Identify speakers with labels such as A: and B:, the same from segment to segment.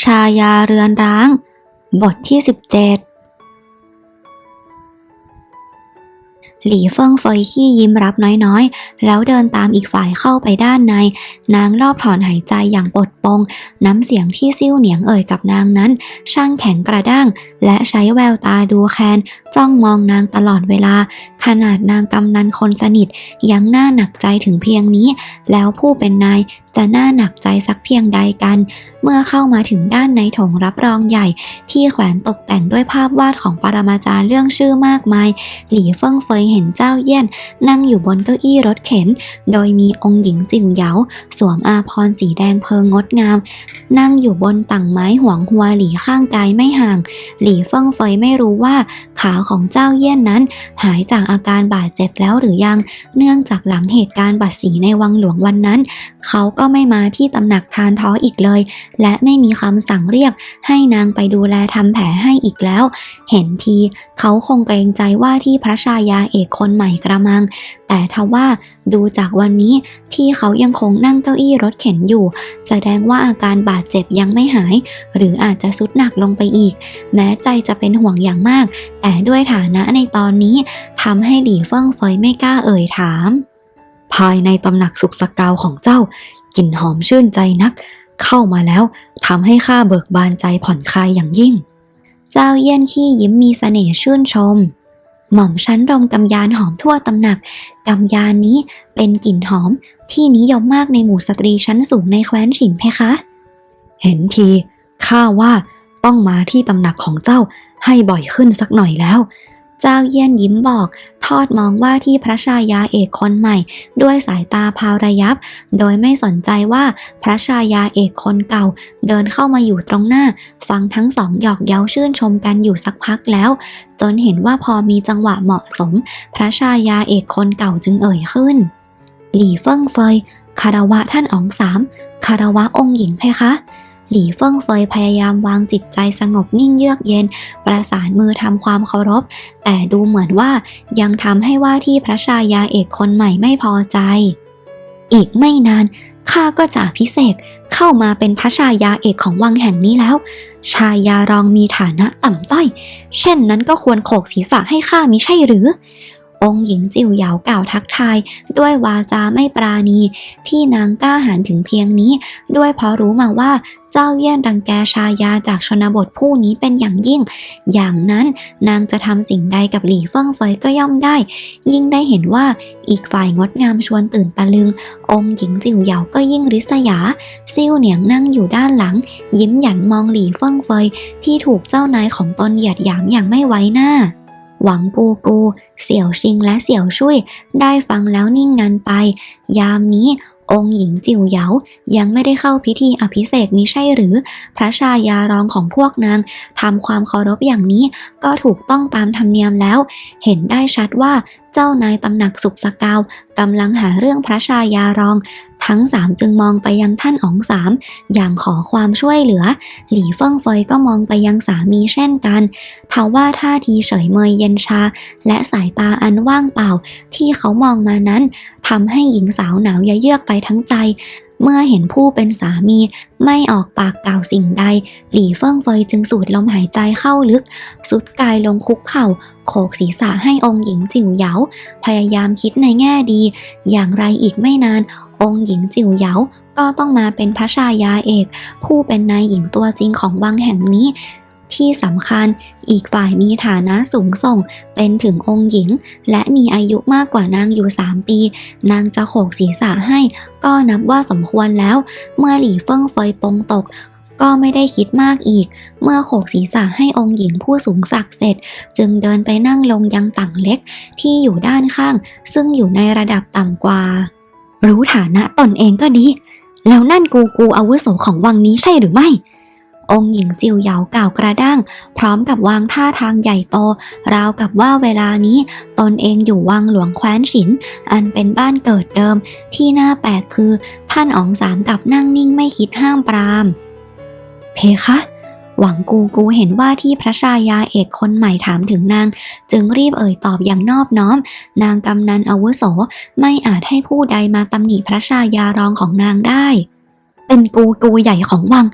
A: ชายาเรือนร้าง บทที่ 17 หลี่เฟิงเฟยขี้ยิ้มรับน้อยๆ แล้วเดินตามอีกฝ่ายเข้าไปด้านใน นางรอบถอนหายใจอย่างปดปง น้ำเสียงที่ซิ่วเหนียงเอ่ยกับนางนั้น ช่างแข็งกระด้าง และใช้แววตาดูแคนจ้องมองนางตลอดเวลา ขนาดนางกำนันคนสนิท ยังน่าหนักใจถึงเพียงนี้ แล้วผู้เป็นนายจะน่าหนักใจสักเพียงใดกัน เมื่อเข้ามาถึงด้านในโถงรับรองใหญ่ ที่แขวนตกแต่งด้วยภาพวาดของปรมาจารย์เรื่องชื่อมากมาย หลี่เฟิงเฟยเห็นเจ้าเยี่ยน นั่งอยู่บนเก้าอี้รถเข็น โดยมีองค์หญิงจิ๋วเหยา สวมอาภรสีแดงเพลิงงดงาม นั่งอยู่บนต่างไม้หวงหัวหลี่ข้างกายไม่ห่าง หลี่เฟิงเฟยไม่รู้ว่าขาของเจ้าเยี่ยนนั้น หายจากอาการบาดเจ็บแล้วหรือยัง เนื่องจากหลังเหตุการณ์บัดสีในวังหลวงวันนั้น เขาก็็ไม่มาที่ตำหนักทานท้ออีกเลย และไม่มีคำสั่งเรียกให้นางไปดูแลทำแผลให้อีกแล้ว เห็นทีเขาคงเกรงใจว่าที่พระชายาเอกคนใหม่กระมัง แต่ทว่าดูจากวันนี้ที่เขายังคงนั่งเก้าอี้รถเข็นอยู่ แสดงว่าอาการบาดเจ็บยังไม่หาย หรืออาจจะสุดหนักลงไปอีก แม้ใจจะเป็นห่วงอย่างมาก แต่ด้วยฐานะในตอนนี้ทำให้หลี่เฟิงเฟยไม่กล้าเอ่ยถาม ภายในตำหนักสุขสกาวของเจ้า กลิ่นหอมชื่นใจนัก เข้ามาแล้วทำให้ข้าเบิกบานใจผ่อนคลายอย่างยิ่ง เจ้าเยี่ยนขี้ยิ้มมีเสน่ห์ชื่นชม หม่อมชั้นดมกำยานหอมทั่วตำหนักกำยานนี้เป็นกลิ่นหอมที่นิยมมากในหมู่สตรีชั้นสูงในแคว้นฉินเพคะ เห็นทีข้าว่าต้องมาที่ตำหนักของเจ้าให้บ่อยขึ้นสักหน่อยแล้ว เจ้าเยี่ยนยิ้มบอก ทอดมองว่าที่พระชายาเอกคนใหม่ ด้วยสายตาพาวระยับ โดยไม่สนใจว่าพระชายาเอกคนเก่า เดินเข้ามาอยู่ตรงหน้า ฟังทั้งสองหยอกเย้าชื่นชมกันอยู่สักพักแล้ว จนเห็นว่าพอมีจังหวะเหมาะสม พระชายาเอกคนเก่าจึงเอ่ยขึ้น หลี่เฟิงเฟยคารวะท่านอ๋องสามคารวะองค์หญิงเพคะ หลี่เฟิงเฟยพยายามวางจิตใจสงบนิ่งเยือกเย็น ประสานมือทำความเคารพ แต่ดูเหมือนว่ายังทำให้ว่าที่พระชายาเอกคนใหม่ไม่พอใจ อีกไม่นานข้าก็จะอภิเศษเข้ามาเป็นพระชายาเอกของวังแห่งนี้แล้ว ชายารองมีฐานะต่ำต้อย เช่นนั้นก็ควรโขกศีรษะให้ข้ามิใช่หรือ องค์หญิงจิ๋วเหยาวกล่าวทักทาย ด้วยวาจาไม่ปราณี ที่นางกล้าหาญถึงเพียงนี้ ด้วยเพราะรู้มาว่าเจ้าเยี่ยนรังแกชายาจากชนบทผู้นี้เป็นอย่างยิ่ง อย่างนั้นนางจะทำสิ่งใดกับหลี่เฟิงเฟยก็ย่อมได้ ยิ่งได้เห็นว่าอีกฝ่ายงดงามชวนตื่นตะลึง องค์หญิงจิ๋วเหยาก็ยิ่งริษยา ซิ่วเหนียงนั่งอยู่ด้านหลัง ยิ้มหยันมองหลี่เฟิงเฟยที่ถูกเจ้านายของตนเหยียดหยามอย่างไม่ไว้หน้า หวังกูกู เสี่ยวชิงและเสี่ยวช่วย ได้ฟังแล้วนิ่งงันไป ยามนี้องค์หญิงจิ๋วเหยายังไม่ได้เข้าพิธีอภิเษกมิใช่หรือ พระชายารองของพวกนางทำความเคารพอย่างนี้ก็ถูกต้องตามธรรมเนียมแล้ว เห็นได้ชัดว่า เจ้านายตำหนักสุขสกาวกำลังหาเรื่องพระชายารอง ทั้งสามจึงมองไปยังท่านอ๋องสามอย่างขอความช่วยเหลือ หลี่เฟิงเฟยก็มองไปยังสามีเช่นกันทว่าท่าทีเฉยเมยเย็นชา และสายตาอันว่างเปล่า ที่เขามองมานั้นทำให้หญิงสาวหนาวเยือกไปทั้งใจ เมื่อเห็นผู้เป็นสามีไม่ออกปากกล่าวสิ่งใด หลี่เฟิงเฟยจึงสูดลมหายใจเข้าลึก สุดกายลงคุกเข่า โขกศีรษะให้องค์หญิงจิ๋วเหยา พยายามคิดในแง่ดี อย่างไรอีกไม่นาน องค์หญิงจิ๋วเหยาก็ต้องมาเป็นพระชายาเอก ผู้เป็นนายหญิงตัวจริงของวังแห่งนี้ ที่สำคัญอีกฝ่ายมีฐานะสูงส่งเป็นถึงองค์หญิง และมีอายุมากกว่านางอยู่ 3 ปี นางจะโขกศีรษะให้ ก็นับว่าสมควรแล้ว เมื่อหลี่เฟิงเฟยปงตกก็ไม่ได้คิดมากอีก เมื่อโขกศีรษะให้องค์หญิงผู้สูงศักดิ์เสร็จ จึงเดินไปนั่งลงยังต่างเล็กที่อยู่ด้านข้าง ซึ่งอยู่ในระดับต่ำกว่า รู้ฐานะตนเองก็ดี แล้วนั่นกูกูอาวุโสของวังนี้ใช่หรือไม่ องค์หญิงจิวเหยากล่าวกระด้าง พร้อมกับวางท่าทางใหญ่โต ราวกับว่าเวลานี้ ตนเองอยู่วังหลวงแคว้นฉิน อันเป็นบ้านเกิดเดิม ที่น่าแปลกคือ ท่านอ๋องสามกับนั่งนิ่งไม่คิดห้ามปราม เพคะหวังกูกูเห็นว่าที่พระชายาเอกคนใหม่ถามถึงนาง จึงรีบเอ่ยตอบอย่างนอบน้อม นางกำนันอาวุโสไม่อาจให้ผู้ใดมาตำหนิพระชายารองของนางได้ เป็นกูกูใหญ่ของวัง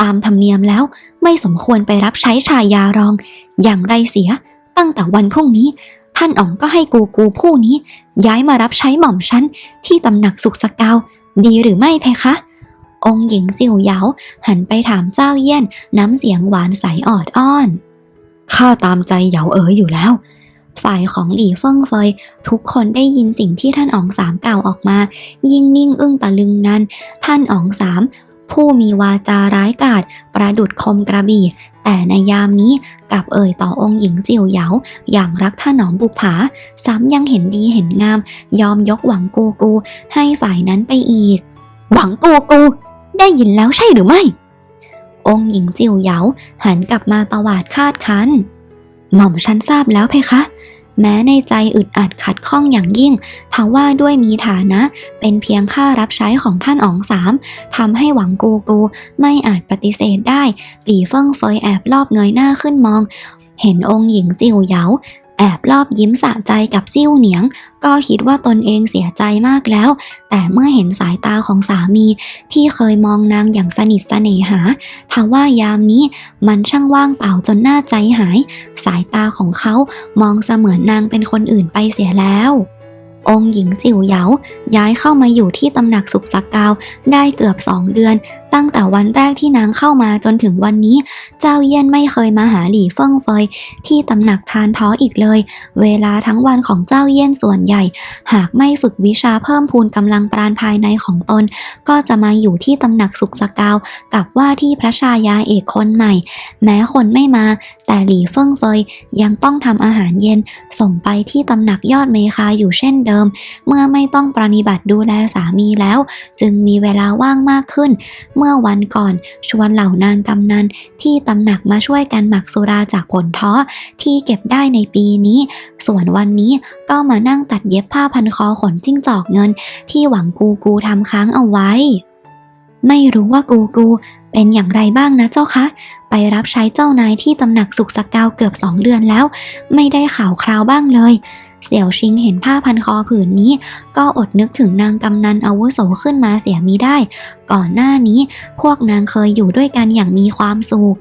A: ตามธรรมเนียมแล้วไม่สมควรไปรับใช้ชายารอง อย่างไรเสีย ตั้งแต่วันพรุ่งนี้ ท่านอ๋องก็ให้กูกูผู้นี้ ย้ายมารับใช้หม่อมฉันที่ตำหนักสุขสกาว ดีหรือไม่เพคะ องค์หญิงจิ๋วเหยาหันไปถามเจ้าเยี่ยนน้ำเสียงหวานใสออดอ้อนข้าตามใจเหยาเอ๋ออยู่แล้ว ฝ่ายของหลี่เฟิงเฟย ทุกคนได้ยินสิ่งที่ท่านอ๋องสามกล่าวออกมา ยิ่งนิ่งอึ้งตะลึงนั้น ท่านอ๋องสาม ผู้มีวาจาร้ายกาจประดุดคมกระบี่ แต่ในยามนี้กลับเอ่ยต่อองค์หญิงจิ๋วเหยาอย่างรักท่านหนอมบุภาซ้ำยังเห็นดีเห็นงาม ยอมยกหวังกูกู ให้ฝ่ายนั้นไปอีก หวังกูกู ได้ยินแล้วใช่หรือไม่ องค์หญิงจิ๋วเหยาหันกลับมาตวาดคาดคันหม่อมฉันทราบแล้วเพคะ แม้ในใจอึดอัดขัดข้องอย่างยิ่งทว่าด้วยมีฐานะ เป็นเพียงค่ารับใช้ของท่านอ๋องสามทำให้หวังกูกูไม่อาจปฏิเสธได้ หลี่เฟิงเฟยแอบรอบเงยหน้าขึ้นมอง เห็นองค์หญิงจิ๋วเหยา แอบรอบยิ้มสะใจกับซิ่วเหนียง ก็คิดว่าตนเองเสียใจมากแล้ว แต่เมื่อเห็นสายตาของสามีที่เคยมองนางอย่างสนิทเสน่หาทว่ายามนี้มันช่างว่างเปล่าจนหน่าใจหาย สายตาของเขามองเสมือนนางเป็นคนอื่นไปเสียแล้วองค์หญิงจิ๋วเหยาย้ายเข้ามาอยู่ที่ตำหนักสุขสักกาวได้เกือบสองเดือน ตั้งแต่วันแรกที่นางเข้ามาจนถึงวันนี้ เจ้าเยี่ยนไม่เคยมาหาหลี่เฟิงเฟยที่ตำหนักทานท้ออีกเลย เวลาทั้งวันของเจ้าเยี่ยนส่วนใหญ่ หากไม่ฝึกวิชาเพิ่มพูนกำลังปราณภายในของตน ก็จะมาอยู่ที่ตำหนักสุขสกาว กับว่าที่พระชายาเอกคนใหม่ แม้คนไม่มา แต่หลี่เฟิงเฟยยังต้องทำอาหารเย็น ส่งไปที่ตำหนักยอดเมคาอยู่เช่นเดิม เมื่อไม่ต้องปรนิบัติดูแลสามีแล้ว จึงมีเวลาว่างมากขึ้นเมื่อวันก่อน ชวนเหล่านางกำนันที่ตำหนักมาช่วยกันหมักสุราจากผลท้อที่เก็บได้ในปีนี้ ส่วนวันนี้ก็มานั่งตัดเย็บผ้าพันคอขนจิ้งจอกเงิน ที่หวังกูกูทำค้างเอาไว้ ไม่รู้ว่ากูกูเป็นอย่างไรบ้างนะเจ้าคะ ไปรับใช้เจ้านายที่ตำหนักสุขสกาวเกือบสองเดือนแล้ว ไม่ได้ข่าวคราวบ้างเลย เสี่ยวชิงเห็นผ้าพันคอผืนนี้ ก็อดนึกถึงนางกำนันอาวุโสขึ้นมาเสียมิได้ ก่อนหน้านี้พวกนางเคยอยู่ด้วยกันอย่างมีความสุข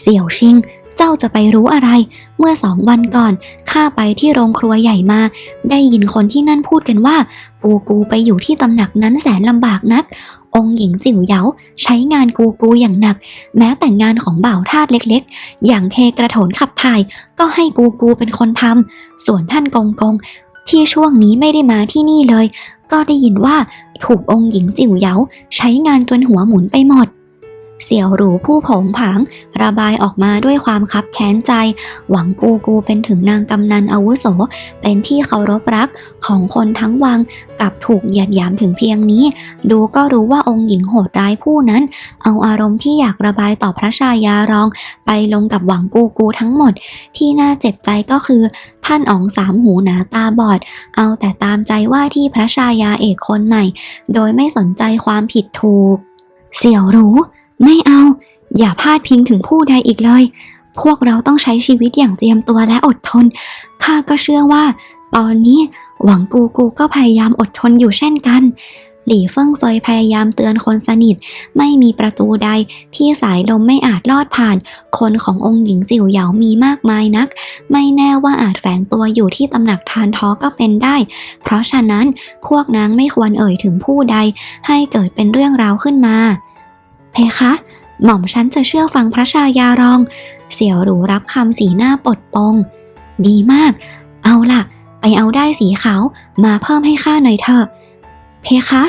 A: เสี่ยวชิงเจ้าจะไปรู้อะไร เมื่อสองวันก่อน ข้าไปที่โรงครัวใหญ่มา ได้ยินคนที่นั่นพูดกันว่า กูกูไปอยู่ที่ตำหนักนั้นแสนลำบากนัก องค์หญิงจิ๋วเยาใช้งานกูกูอย่างหนัก แม้แต่งานของบ่าวทาสเล็กๆ อย่างเทกระโถนขับถ่าย ก็ให้กูกูเป็นคนทำส่วนท่านกงกงที่ช่วงนี้ไม่ได้มาที่นี่เลย ก็ได้ยินว่าถูกองค์หญิงจิ๋วเยาใช้งานจนหัวหมุนไปหมด เสี่ยวหรูผู้ผงผาง ระบายออกมาด้วยความคับแค้นใจ หวังกูกูเป็นถึงนางกำนันอาวุโส เป็นที่เคารพรักของคนทั้งวังกับถูกเหยียดหยามถึงเพียงนี้ ดูก็รู้ว่าองค์หญิงโหดร้ายผู้นั้น เอาอารมณ์ที่อยากระบายต่อพระชายารอง ไปลงกับหวังกูกูทั้งหมด ที่น่าเจ็บใจก็คือ ท่านอ๋องสามหูหนาตาบอด เอาแต่ตามใจว่าที่พระชายาเอกคนใหม่ โดยไม่สนใจความผิดถูก เสี่ยวรู้ ไม่เอา อย่าพาดพิงถึงผู้ใดอีกเลย พวกเราต้องใช้ชีวิตอย่างเจียมตัวและอดทน ข้าก็เชื่อว่า ตอนนี้หวังกูกูก็พยายามอดทนอยู่เช่นกัน หลี่เฟิงเฟยพยายามเตือนคนสนิท ไม่มีประตูใดที่สายลมไม่อาจลอดผ่าน คนขององค์หญิงจิ๋วเหยามีมากมายนัก ไม่แน่ว่าอาจแฝงตัวอยู่ที่ตำหนักทานท้อก็เป็นได้ เพราะฉะนั้นพวกนางไม่ควรเอ่ยถึงผู้ใดให้เกิดเป็นเรื่องราวขึ้นมา เพคะ หม่อมฉันจะเชื่อฟังพระชายารอง เสี่ยวหรูรับคำสีหน้าปลดปลงดีมาก เอาล่ะ ไปเอาได้สีขาวมาเพิ่มให้ข้าหน่อยเถอะ เพคะ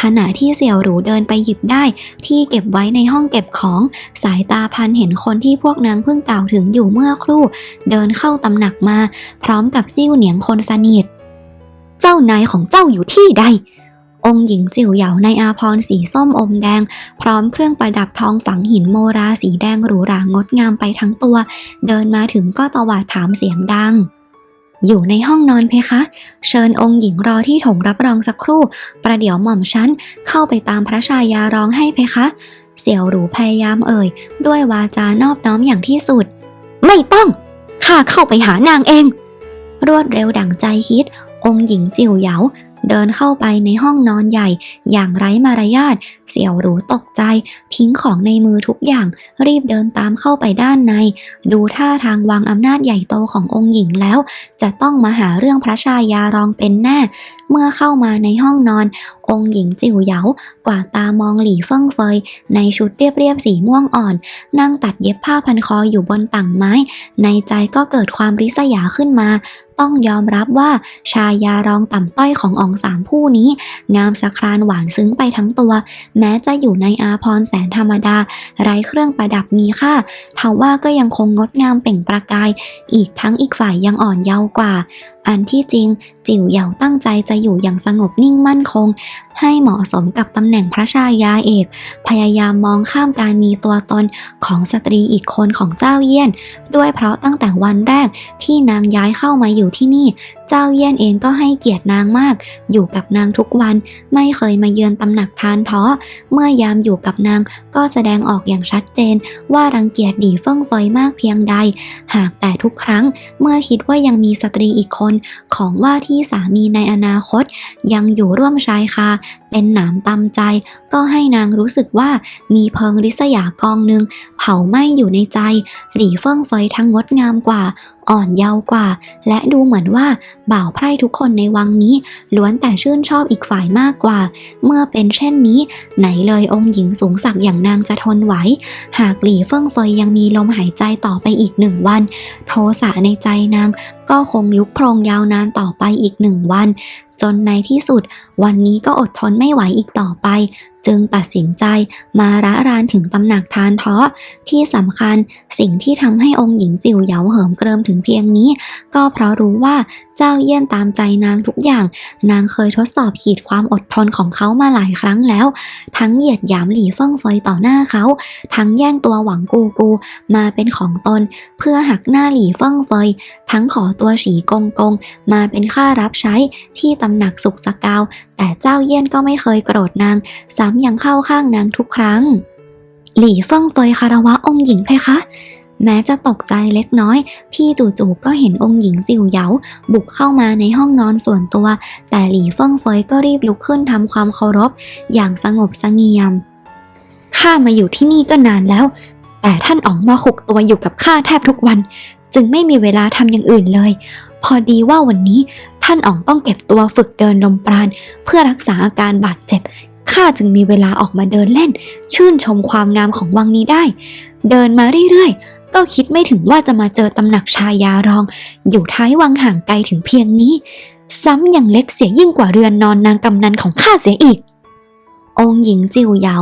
A: ขณะที่เสี่ยวหรูเดินไปหยิบได้ที่เก็บไว้ในห้องเก็บของ สายตาพันเห็นคนที่พวกนางเพิ่งกล่าวถึงอยู่เมื่อครู่ เดินเข้าตำหนักมา พร้อมกับซิ่วเหนียงคนสนิท เจ้านายของเจ้าอยู่ที่ใด องค์หญิงจิ๋วเหยาในอาพรสีส้มอมแดง พร้อมเครื่องประดับทองฝังหินโมราสีแดงหรูหรางดงามไปทั้งตัว เดินมาถึงก็ตวาดถามเสียงดัง อยู่ในห้องนอนเพคะ เชิญองค์หญิงรอที่ถงรับรองสักครู่ ประเดี๋ยวหม่อมฉันเข้าไปตามพระชายาร้องให้เพคะ เสี่ยวหรูพยายามเอ่ย ด้วยวาจานอบน้อมอย่างที่สุด ไม่ต้องข้าเข้าไปหานางเอง รวดเร็วดั่งใจคิดองค์หญิงจิ๋วเหยา เดินเข้าไปในห้องนอนใหญ่ อย่างไร้มารยาทเสี่ยวหรูตกใจ ทิ้งของในมือทุกอย่าง รีบเดินตามเข้าไปด้านใน ดูท่าทางวางอำนาจใหญ่โตขององค์หญิงแล้ว จะต้องมาหาเรื่องพระชายารองเป็นแน่ เมื่อเข้ามาในห้องนอนองค์หญิงจิ๋วเหยากวาดตามองหลี่เฟิ่งเฟย ในชุดเรียบๆสีม่วงอ่อน นั่งตัดเย็บผ้าพันคออยู่บนต่างไม้ ในใจก็เกิดความริษยาขึ้นมา ต้องยอมรับว่าชายารองต่ำต้อยขององสามผู้นี้ งามสะครานหวานซึ้งไปทั้งตัว แม้จะอยู่ในอาพรแสนธรรมดา ไร้เครื่องประดับมีค่าทว่าก็ยังคงงดงามเปล่งประกาย อีกทั้งอีกฝ่ายยังอ่อนเยาว์กว่า อันที่จริง จิ๋วเหยาตั้งใจจะอยู่อย่างสงบนิ่งมั่นคง ให้เหมาะสมกับตำแหน่งพระชายาเอก พยายามมองข้ามการมีตัวตนของสตรีอีกคนของเจ้าเยี่ยน ด้วยเพราะตั้งแต่วันแรกที่นางย้ายเข้ามาอยู่ที่นี่ เจ้าเยี่ยนเองก็ให้เกียรตินางมาก อยู่กับนางทุกวันไม่เคยมาเยือนตำหนักทานท้อเมื่อยามอยู่กับนางก็แสดงออกอย่างชัดเจน ว่ารังเกียจดีเฟิ่งเฟยมากเพียงใด หากแต่ทุกครั้งเมื่อคิดว่ายังมีสตรีอีกคนนของว่าที่สามีในอนาคต ยังอยู่ร่วมชายคาเป็นหนามตำใจ ก็ให้นางรู้สึกว่ามีเพิงริษยากองหนึ่งเผาไหม้อยู่ในใจ หลี่เฟิ่งเฟยทั้งงดงามกว่าอ่อนเยาว์กว่า และดูเหมือนว่าบ่าวไพร่ทุกคนในวังนี้ล้วนแต่ชื่นชอบอีกฝ่ายมากกว่า เมื่อเป็นเช่นนี้ ไหนเลยองค์หญิงสูงสักอย่างนางจะทนไหว หากหลี่เฟิ่งเฟยยังมีลมหายใจต่อไปอีกหนึ่งวัน โทสะในใจนางก็คงลุกโพรงยาวนานต่อไปอีกหนึ่งวันจนในที่สุด วันนี้ก็อดทนไม่ไหวอีกต่อไป จึงตัดสินใจมาระรานถึงตำหนักทานเทาะที่สำคัญสิ่งที่ทำให้องค์หญิงจิ๋วเหยาเหิมเกริมถึงเพียงนี้ ก็เพราะรู้ว่าเจ้าเยี่ยนตามใจนางทุกอย่าง นางเคยทดสอบขีดความอดทนของเขามาหลายครั้งแล้ว ทั้งเหยียดหยามหลี่เฟิ่งเฟยต่อหน้าเขา ทั้งแย่งตัวหวังกูกูมาเป็นของตน เพื่อหักหน้าหลี่เฟิ่งเฟย ทั้งขอตัวฉีกงกงมาเป็นค่ารับใช้ที่ตำหนักสุกสกาว แต่เจ้าเยี่ยนก็ไม่เคยโกรธนาง ซ้ำยังเข้าข้างนางทุกครั้ง หลี่เฟิ่งเฟยคารวะองค์หญิงเพคะ แม้จะตกใจเล็กน้อย พี่จู่ๆก็เห็นองค์หญิงจิ๋วเหยาบุกเข้ามาในห้องนอนส่วนตัว แต่หลี่เฟิ่งเฟยก็รีบลุกขึ้นทำความเคารพ อย่างสงบสงี่ยมข้ามาอยู่ที่นี่ก็นานแล้ว แต่ท่านอ๋องมาขุกตัวอยู่กับข้าแทบทุกวัน จึงไม่มีเวลาทำอย่างอื่นเลย พอดีว่าวันนี้ท่านอ๋องต้องเก็บตัวฝึกเดินลมปราณ เพื่อรักษาอาการบาดเจ็บข้าจึงมีเวลาออกมาเดินเล่น ชื่นชมความงามของวังนี้ได้ เดินมาเรื่อยๆ ก็คิดไม่ถึงว่าจะมาเจอตำหนักชายารอง อยู่ท้ายวังห่างไกลถึงเพียงนี้ ซ้ำยังเล็กเสียยิ่งกว่าเรือนนอนนางกำนันของข้าเสียอีก องค์หญิงจิ๋วเหยา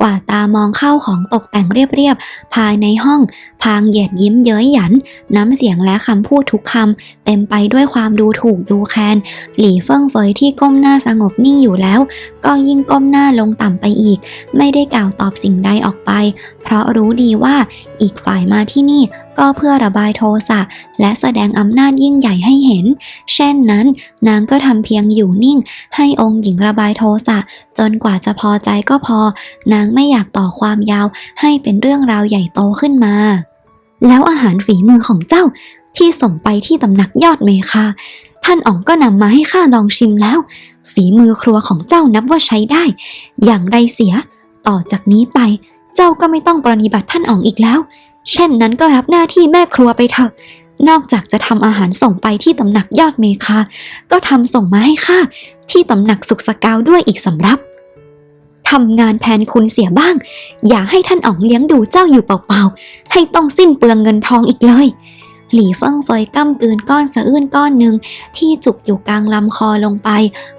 A: กว่าตามองเข้าของตกแต่งเรียบๆภายในห้องพางเหยียดยิ้มเย้ยหยัน น้ำเสียงและคำพูดทุกคำเต็มไปด้วยความดูถูกดูแคลน หลี่เฟิ่งเฟยที่ก้มหน้าสงบนิ่งอยู่แล้ว ก็ยิ่งก้มหน้าลงต่ำไปอีก ไม่ได้กล่าวตอบสิ่งใดออกไป เพราะรู้ดีว่าอีกฝ่ายมาที่นี่ก็เพื่อระบายโทสะและแสดงอำนาจยิ่งใหญ่ให้เห็น เช่นนั้น นางก็ทำเพียงอยู่นิ่ง ให้องค์หญิงระบายโทสะจนกว่าจะพอใจก็พอ นางไม่อยากต่อความยาวให้เป็นเรื่องราวใหญ่โตขึ้นมา แล้วอาหารฝีมือของเจ้าที่ส่งไปที่ตำหนักยอดเมคา ท่านอ๋องก็นำมาให้ข้าลองชิมแล้ว ฝีมือครัวของเจ้านับว่าใช้ได้ อย่างไรเสีย ต่อจากนี้ไป เจ้าก็ไม่ต้องปรนนิบัติท่านอ๋องอีกแล้ว เช่นนั้นก็รับหน้าที่แม่ครัวไปเถอะ นอกจากจะทำอาหารส่งไปที่ตำหนักยอดเมคา ก็ทำส่งมาให้ข้าที่ตำหนักสุกสกาวด้วยอีกสำรับ ทำงานแทนคุณเสียบ้าง อย่าให้ท่านอ๋องเลี้ยงดูเจ้าอยู่เปล่าๆ ให้ต้องสิ้นเปลืองเงินทองอีกเลย หลี่เฟิงเฟยก้ำกืนก้อนสะอื้นก้อนหนึ่งที่จุกอยู่กลางลำคอลงไป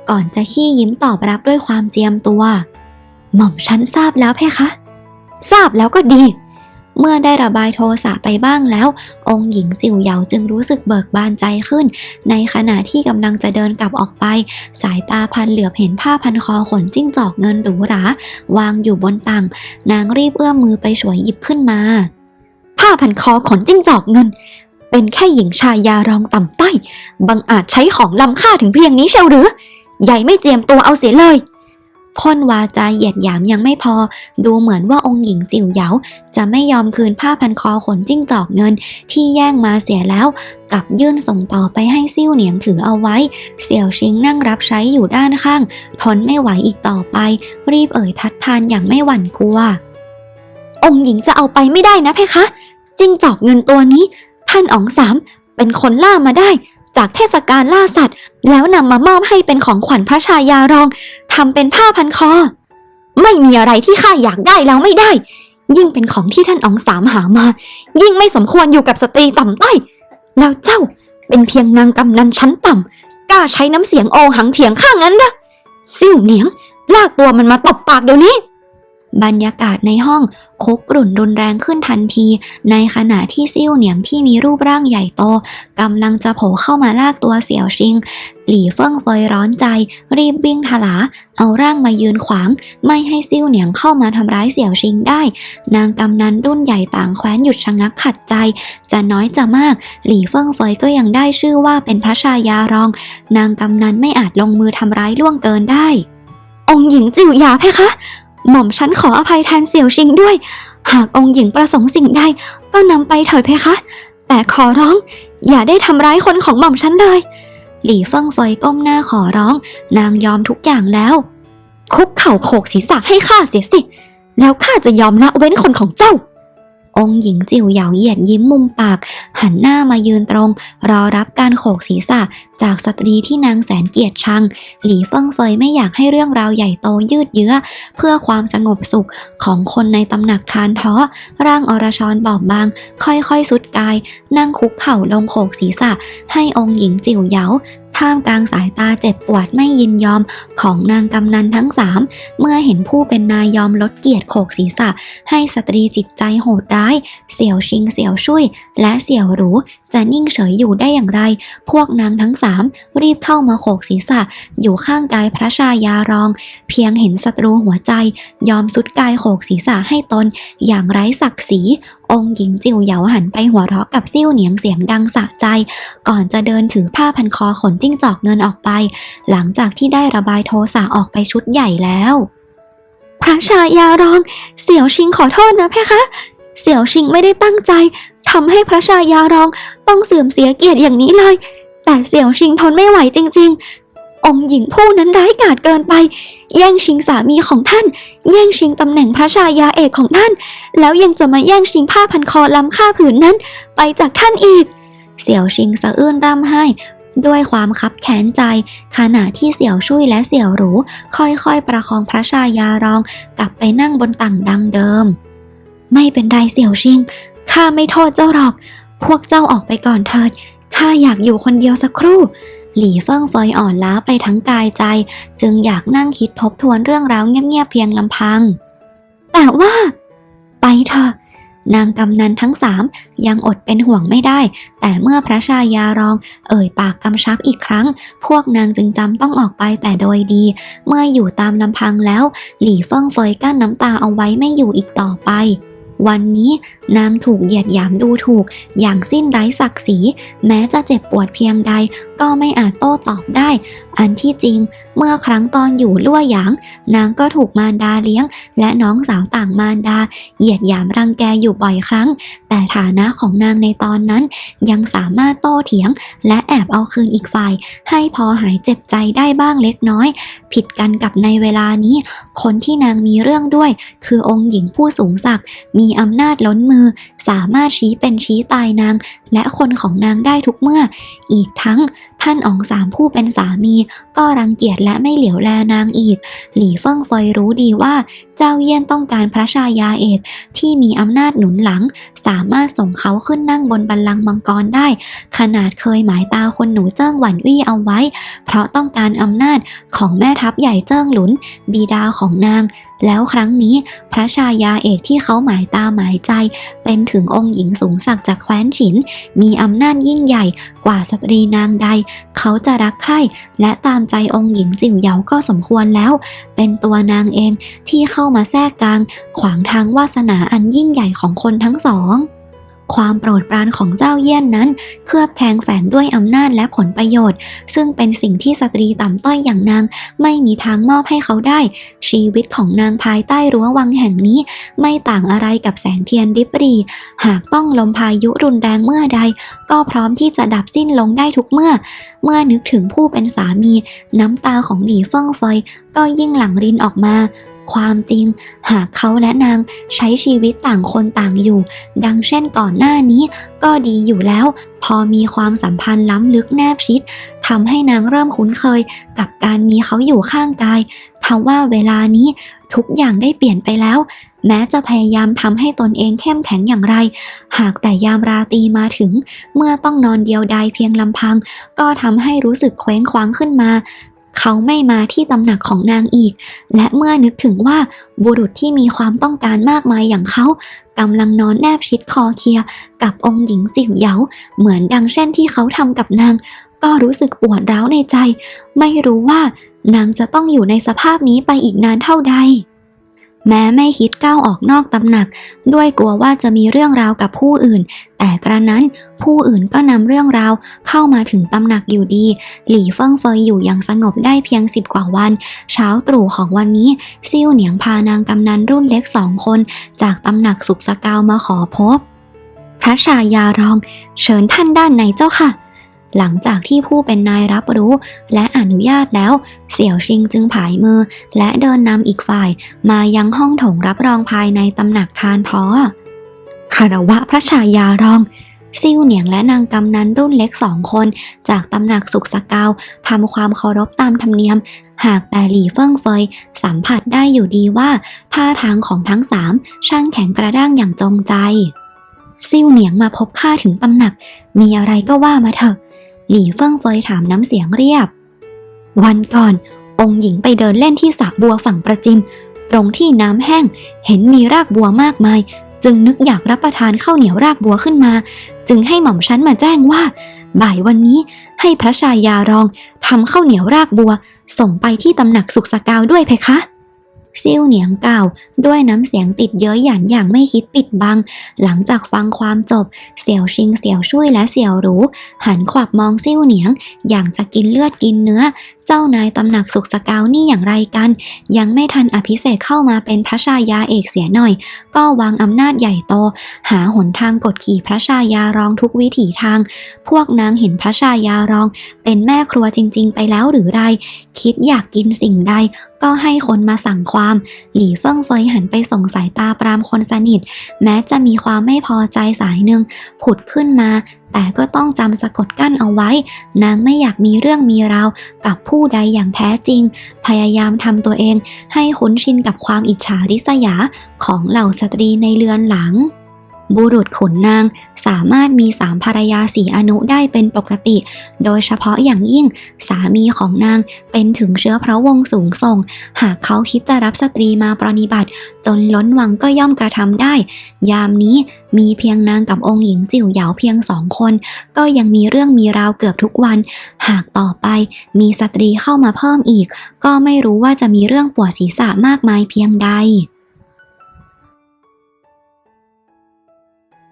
A: ก่อนจะขี้ยิ้มตอบรับด้วยความเจียมตัว หม่อมฉันทราบแล้วเพคะ ทราบแล้วก็ดี เมื่อได้ระบายโทสะไปบ้างแล้ว องค์หญิงจิ๋วเหยาจึงรู้สึกเบิกบานใจขึ้น ในขณะที่กำลังจะเดินกลับออกไป สายตาพันเหลือบเห็นผ้าพันคอขนจิ้งจอกเงินหรูหราวางอยู่บนตังนางรีบเอื้อมมือไปฉวยหยิบขึ้นมา ผ้าพันคอขนจิ้งจอกเงิน เป็นแค่หญิงชายารองต่ำต้ บังอาจใช้ของล้ำค่าถึงเพียงนี้เชียวหรือใหญ่ไม่เจียมตัวเอาเสียเลย พ่นวาจาเหยียดหยามยังไม่พอ ดูเหมือนว่าองค์หญิงจิ๋วเหยาจะไม่ยอมคืนผ้าพันคอขนจิ้งจอกเงิน ที่แย่งมาเสียแล้วกับยื่นส่งต่อไปให้ซิ่วเหนียงถือเอาไว้ เสี่ยวชิงนั่งรับใช้อยู่ด้านข้าง ทนไม่ไหวอีกต่อไป รีบเอ่ยทัดทานอย่างไม่หวั่นกลัว องค์หญิงจะเอาไปไม่ได้นะเพคะ จิ้งจอกเงินตัวนี้ ท่านอ๋องสามเป็นคนล่ามาได้ จากเทศกาลล่าสัตว์ แล้วนำมามอบให้เป็นของขวัญพระชายารองทำเป็นผ้าพันคอ ไม่มีอะไรที่ข้าอยากได้แล้วไม่ได้ ยิ่งเป็นของที่ท่านองสามหามา ยิ่งไม่สมควรอยู่กับสตรีต่ำต้อย แล้วเจ้าเป็นเพียงนางกำนันชั้นต่ำกล้าใช้น้ำเสียงโอหังเถียงข้างั้นนะ ซิ่วเหนียง ลากตัวมันมาตบปากเดี๋ยวนี้ บรรยากาศในห้องคุกกรุ่นรุนแรงขึ้นทันที ในขณะที่ซิ่วเหนียงที่มีรูปร่างใหญ่โตกำลังจะโผล่เข้ามาลากตัวเสี่ยวชิง หลี่เฟิ่งเฟยร้อนใจ รีบวิ่งถลา เอาร่างมายืนขวาง ไม่ให้ซิ่วเหนียงเข้ามาทำร้ายเสี่ยวชิงได้ นางกำนันรุ่นใหญ่ต่างแคว้นหยุดชะงักขัดใจ จะน้อยจะมาก หลี่เฟิ่งเฟยก็ยังได้ชื่อว่าเป็นพระชายารอง นางกำนันไม่อาจลงมือทำร้ายล่วงเกินได้ องหญิงจิ๋วหยาเพคะ หม่อมฉันขออภัยแทนเสี่ยวชิงด้วย หากองค์หญิงประสงค์สิ่งใดก็นำไปเถิดเพคะ แต่ขอร้อง อย่าได้ทำร้ายคนของหม่อมฉันเลย หลี่เฟิ่งเฟยก้มหน้าขอร้อง นางยอมทุกอย่างแล้วคุกเข่าโขกศีรษะให้ข้าเสียสิ แล้วข้าจะยอมละเว้นคนของเจ้า องค์หญิงจิ๋วเหยาเหยียดยิ้มมุมปาก หันหน้ามายืนตรง รอรับการโขกศีรษะ จากสตรีที่นางแสนเกียดชัง หลี่เฟิ่งเฟยไม่อยากให้เรื่องราวใหญ่โตยืดเยื้อ เพื่อความสงบสุขของคนในตำหนักทานท้อ ร่างอรชรบอบบาง ค่อยๆสุดกาย นั่งคุกเข่าลงโขกศีรษะ ให้องค์หญิงจิ๋วเหยา ท่ามกลางสายตาเจ็บปวดไม่ยินยอมของนางกำนันทั้งสามเมื่อเห็นผู้เป็นนายยอมลดเกียรติโขกศีรษะ ให้สตรีจิตใจโหดร้าย เสี่ยวชิงเสี่ยวช่วย และเสี่ยวหรูจะนิ่งเฉยอยู่ได้อย่างไร พวกนางทั้งสามรีบเข้ามาโขกศีรษะ อยู่ข้างกายพระชายารอง เพียงเห็นศัตรูหัวใจ ยอมสุดกายโขกศีรษะให้ตน อย่างไร้ศักดิ์ศรี องค์หญิงจิวเหยาหันไปหัวเราะกับซิ่วเหนียงเสียงดังสะใจ ก่อนจะเดินถือผ้าพันคอขนจิ้งจอกเงินออกไป หลังจากที่ได้ระบายโทสะออกไปชุดใหญ่แล้ว พระชายารอง เสี่ยวชิงขอโทษนะเพคะ เสี่ยวชิงไม่ได้ตั้งใจทำให้พระชายารองต้องเสื่อมเสียเกียรติอย่างนี้เลย แต่เสี่ยวชิงทนไม่ไหวจริง ๆ องค์หญิงผู้นั้นร้ายกาจเกินไป แย่งชิงสามีของท่าน แย่งชิงตำแหน่งพระชายาเอกของท่าน แล้วยังจะมาแย่งชิงผ้าพันคอล้ำค่าผืนนั้น ไปจากท่านอีก เสี่ยวชิงสะอื้นร่ำไห้ ด้วยความคับแค้นใจ ขณะที่เสี่ยวช่วยและเสี่ยวหรู ค่อยๆ ประคองพระชายารอง กลับไปนั่งบนตั่งดังเดิม ไม่เป็นไรเสี่ยวชิงข้าไม่โทษเจ้าหรอก พวกเจ้าออกไปก่อนเถิดข้าอยากอยู่คนเดียวสักครู่ หลี่เฟิ่งเฟยอ่อนล้าไปทั้งกายใจ จึงอยากนั่งคิดทบทวนเรื่องราวเงียบๆเพียงลำพัง แต่ว่า ไปเถอะนางกำนันทั้งสามยังอดเป็นห่วงไม่ได้ แต่เมื่อพระชายารอง เอ่ยปากกำชับอีกครั้ง พวกนางจึงจำต้องออกไปแต่โดยดี เมื่ออยู่ตามลำพังแล้ว หลี่เฟิ่งเฟยกั้นน้ำตาเอาไว้ไม่อยู่อีกต่อไป วันนี้นางถูกเหยียดหยามดูถูก อย่างสิ้นไร้ศักดิ์ศรี แม้จะเจ็บปวดเพียงใด ก็ไม่อาจโต้ตอบได้ อันที่จริง เมื่อครั้งตอนอยู่ลั่วหยาง นางก็ถูกมารดาเลี้ยง และน้องสาวต่างมารดา เหยียดหยามรังแกอยู่บ่อยครั้ง แต่ฐานะของนางในตอนนั้น ยังสามารถโต้เถียง และแอบเอาคืนอีกฝ่าย ให้พอหายเจ็บใจได้บ้างเล็กน้อย ผิดกันกับในเวลานี้ คนที่นางมีเรื่องด้วย คือองค์หญิงผู้สูงศักดิ์มีอำนาจล้นมือ สามารถชี้เป็นชี้ตายนาง และคนของนางได้ทุกเมื่อ อีกทั้งท่านอ๋องสามผู้เป็นสามีก็รังเกียจและไม่เหลียวแลนางอีก หลี่เฟิงเฟยรู้ดีว่า เจ้าเยี่ยนต้องการพระชายาเอกที่มีอำนาจหนุนหลัง สามารถส่งเขาขึ้นนั่งบนบัลลังก์มังกรได้ ขนาดเคยหมายตาคนหนูเจิ้งหวันวี่เอาไว้ เพราะต้องการอำนาจของแม่ทัพใหญ่เจิ้งหลุน บิดาของนาง แล้วครั้งนี้พระชายาเอกที่เขาหมายตาหมายใจ เป็นถึงองค์หญิงสูงศักดิ์จากแคว้นฉิน มีอำนาจยิ่งใหญ่กว่าสตรีนางใด เขาจะรักใคร่และตามใจองค์หญิงจิ๋วเหยาก็สมควรแล้ว เป็นตัวนางเองที่เข้ามาแทรกกลาง ขวางทางวาสนาอันยิ่งใหญ่ของคนทั้งสอง ความโปรดปรานของเจ้าเยี่ยนนั้น เคลือบแคลงแฝงด้วยอำนาจและผลประโยชน์ ซึ่งเป็นสิ่งที่สตรีต่ำต้อยอย่างนาง ไม่มีทางมอบให้เขาได้ ชีวิตของนางภายใต้รั้ววังแห่งนี้ ไม่ต่างอะไรกับแสงเทียนริบหรี หากต้องลมพายุรุนแรงเมื่อใด ก็พร้อมที่จะดับสิ้นลงได้ทุกเมื่อ เมื่อนึกถึงผู้เป็นสามี น้ำตาของหลีเฟิ่งเฟยก็ยิ่งหลั่งรินออกมา ความจริง หากเขาและนางใช้ชีวิตต่างคนต่างอยู่ ดังเช่นก่อนหน้านี้ ก็ดีอยู่แล้ว พอมีความสัมพันธ์ล้ำลึกแนบชิดทำให้นางเริ่มคุ้นเคย กับการมีเขาอยู่ข้างกายทว่าเวลานี้ทุกอย่างได้เปลี่ยนไปแล้ว แม้จะพยายามทำให้ตนเองเข้มแข็งอย่างไร หากแต่ยามราตรีมาถึง เมื่อต้องนอนเดียวดายเพียงลำพัง ก็ทำให้รู้สึกเคว้งคว้างขึ้นมา เขาไม่มาที่ตำหนักของนางอีก และเมื่อนึกถึงว่าบุรุษที่มีความต้องการมากมายอย่างเขากำลังนอนแนบชิดคอเคลียกับองค์หญิงจิ๋วเหยาเหมือนดังเช่นที่เขาทำกับนาง ก็รู้สึกปวดร้าวในใจ ไม่รู้ว่านางจะต้องอยู่ในสภาพนี้ไปอีกนานเท่าใด แม้ไม่คิดก้าวออกนอกตำหนัก ด้วยกลัวว่าจะมีเรื่องราวกับผู้อื่น แต่กระนั้นผู้อื่นก็นำเรื่องราวเข้ามาถึงตำหนักอยู่ดี หลี่เฟิงเฟยอยู่อย่างสงบได้เพียงสิบกว่าวัน เช้าตรู่ของวันนี้ซิ่วเหนียงพานางกำนันรุ่นเล็กสองคน จากตำหนักสุขสกาวมาขอพบพระชายารอง เชิญท่านด้านในเจ้าค่ะ หลังจากที่ผู้เป็นนายรับรู้และอนุญาตแล้ว เสี่ยวชิงจึงผายมือ และเดินนำอีกฝ่าย มายังห้องโถงรับรองภายในตำหนักทานท้อคารวะพระชายารองซิ่วเหนียงและนางกำนันรุ่นเล็กสองคน จากตำหนักสุขสกาวทำความเคารพตามธรรมเนียม หากแต่หลี่เฟิงเฟย สัมผัสได้อยู่ดีว่าท่าทางของทั้งสามช่างแข็งกระด้างอย่างจงใจ ซิ่วเหนียงมาพบข้าถึงตำหนัก มีอะไรก็ว่ามาเถอะ หลี่เฟิงเฟยถามน้ำเสียงเรียบ วันก่อน องค์หญิงไปเดินเล่นที่สระบัวฝั่งประจิม ตรงที่น้ำแห้ง เห็นมีรากบัวมากมาย จึงนึกอยากรับประทานข้าวเหนียวรากบัวขึ้นมา จึงให้หม่อมชั้นมาแจ้งว่า บ่ายวันนี้ให้พระชายารองทำข้าวเหนียวรากบัว ส่งไปที่ตำหนักสุขสกาวด้วยเพคะ ซิ่วเหนียงเก่าด้วยน้ำเสียงติดเย้ยหยันอย่างไม่คิดปิดบัง หลังจากฟังความจบ เสี่ยวชิงเสี่ยวช่วยและเสี่ยวหรูหันขวับมองซิ่วเหนียง อย่างจะกินเลือดกินเนื้อ เจ้านายตำหนักสุขสกาวนี่อย่างไรกัน ยังไม่ทันอภิเษกเข้ามาเป็นพระชายาเอกเสียหน่อย ก็วางอำนาจใหญ่โต หาหนทางกดขี่พระชายารองทุกวิถีทาง พวกนางเห็นพระชายารอง เป็นแม่ครัวจริง ๆ ไปแล้วหรือไร คิดอยากกินสิ่งใด ก็ให้คนมาสั่งความ หลี่เฟิ่งเฟยหันไปส่งสายตาปรามคนสนิท แม้จะมีความไม่พอใจสายหนึ่งผุดขึ้นมาแต่ก็ต้องจำสะกดกั้นเอาไว้ นางไม่อยากมีเรื่องมีราวกับผู้ใดอย่างแท้จริง พยายามทำตัวเองให้คุ้นชินกับความอิจฉาริษยาของเหล่าสตรีในเรือนหลัง บุรุษขุนนางสามารถมีสามภรรยาสีอนุได้เป็นปกติ โดยเฉพาะอย่างยิ่งสามีของนางเป็นถึงเชื้อพระวงศ์สูงส่ง หากเขาคิดจะรับสตรีมาปรนิบัติ จนล้นวังก็ย่อมกระทำได้ ยามนี้มีเพียงนางกับองค์หญิงจิ๋วเหยาเพียงสองคน ก็ยังมีเรื่องมีราวเกือบทุกวัน หากต่อไปมีสตรีเข้ามาเพิ่มอีก ก็ไม่รู้ว่าจะมีเรื่องปวดศีรษะมากมายเพียงใด